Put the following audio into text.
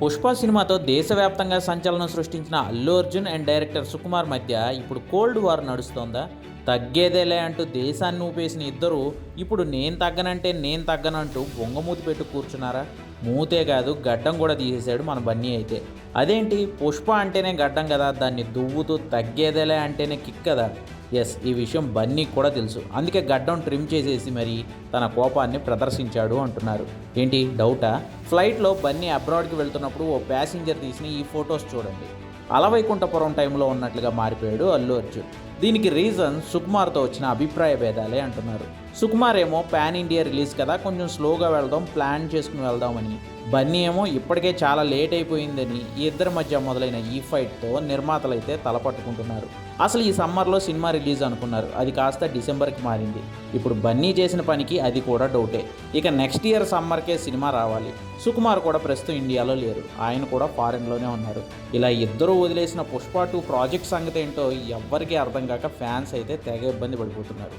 పుష్ప సినిమాతో దేశవ్యాప్తంగా సంచలనం సృష్టించిన అల్లు అర్జున్ అండ్ డైరెక్టర్ సుకుమార్ మధ్య ఇప్పుడు కోల్డ్ వార్ నడుస్తోందా? తగ్గేదేలే అంటూ దేశాన్ని ఊపేసిన ఇద్దరు ఇప్పుడు నేను తగ్గనంటే నేను తగ్గనంటూ బొంగమూతి పెట్టు కూర్చున్నారా? మూతే కాదు గడ్డం కూడా తీసేశాడు మన బన్నీ అయితే. అదేంటి? పుష్ప అంటేనే గడ్డం కదా దాన్ని దువ్వుతూ తగ్గేదేలే అంటేనే కిక్ కదా. ఎస్ ఈ విషయం బన్నీకి కూడా తెలుసు. అందుకే గడ్డం ట్రిమ్ చేసేసి మరి తన కోపాన్ని ప్రదర్శించాడు అంటున్నారు. ఏంటి? డౌటా? ఫ్లైట్లో బన్నీ అబ్రాడ్కి వెళ్తున్నప్పుడు ఓ ప్యాసింజర్ తీసిన ఈ ఫొటోస్ చూడండి. అలవైకుంఠపురం టైంలో ఉన్నట్లుగా మారిపోయాడు అల్లు అర్జున్. దీనికి రీజన్ సుకుమార్తో వచ్చిన అభిప్రాయ భేదాలే అంటున్నారు. సుకుమార్ ఏమో పాన్ ఇండియా రిలీజ్ కదా కొంచెం స్లోగా వెళ్దాం ప్లాన్ చేసుకుని వెళ్దామని. బన్నీ ఏమో ఇప్పటికే చాలా లేట్ అయిపోయిందని ఈ ఇద్దరి మధ్య మొదలైన ఈ ఫైట్తో నిర్మాతలు అయితే తలపట్టుకుంటున్నారు. అసలు ఈ సమ్మర్లో సినిమా రిలీజ్ అనుకున్నారు. అది కాస్త డిసెంబర్కి మారింది. ఇప్పుడు బన్నీ చేసిన పనికి అది కూడా డౌటే. ఇక నెక్స్ట్ ఇయర్ సమ్మర్కే సినిమా రావాలి. సుకుమార్ కూడా ప్రస్తుతం ఇండియాలో లేరు. ఆయన కూడా ఫారెన్లోనే ఉన్నారు. ఇలా ఇద్దరు వదిలేసిన పుష్ప టూ ప్రాజెక్ట్ సంగతి ఏంటో ఎవ్వరికీ అర్థం కాక ఫ్యాన్స్ అయితే తెగ ఇబ్బంది పడిపోతున్నారు.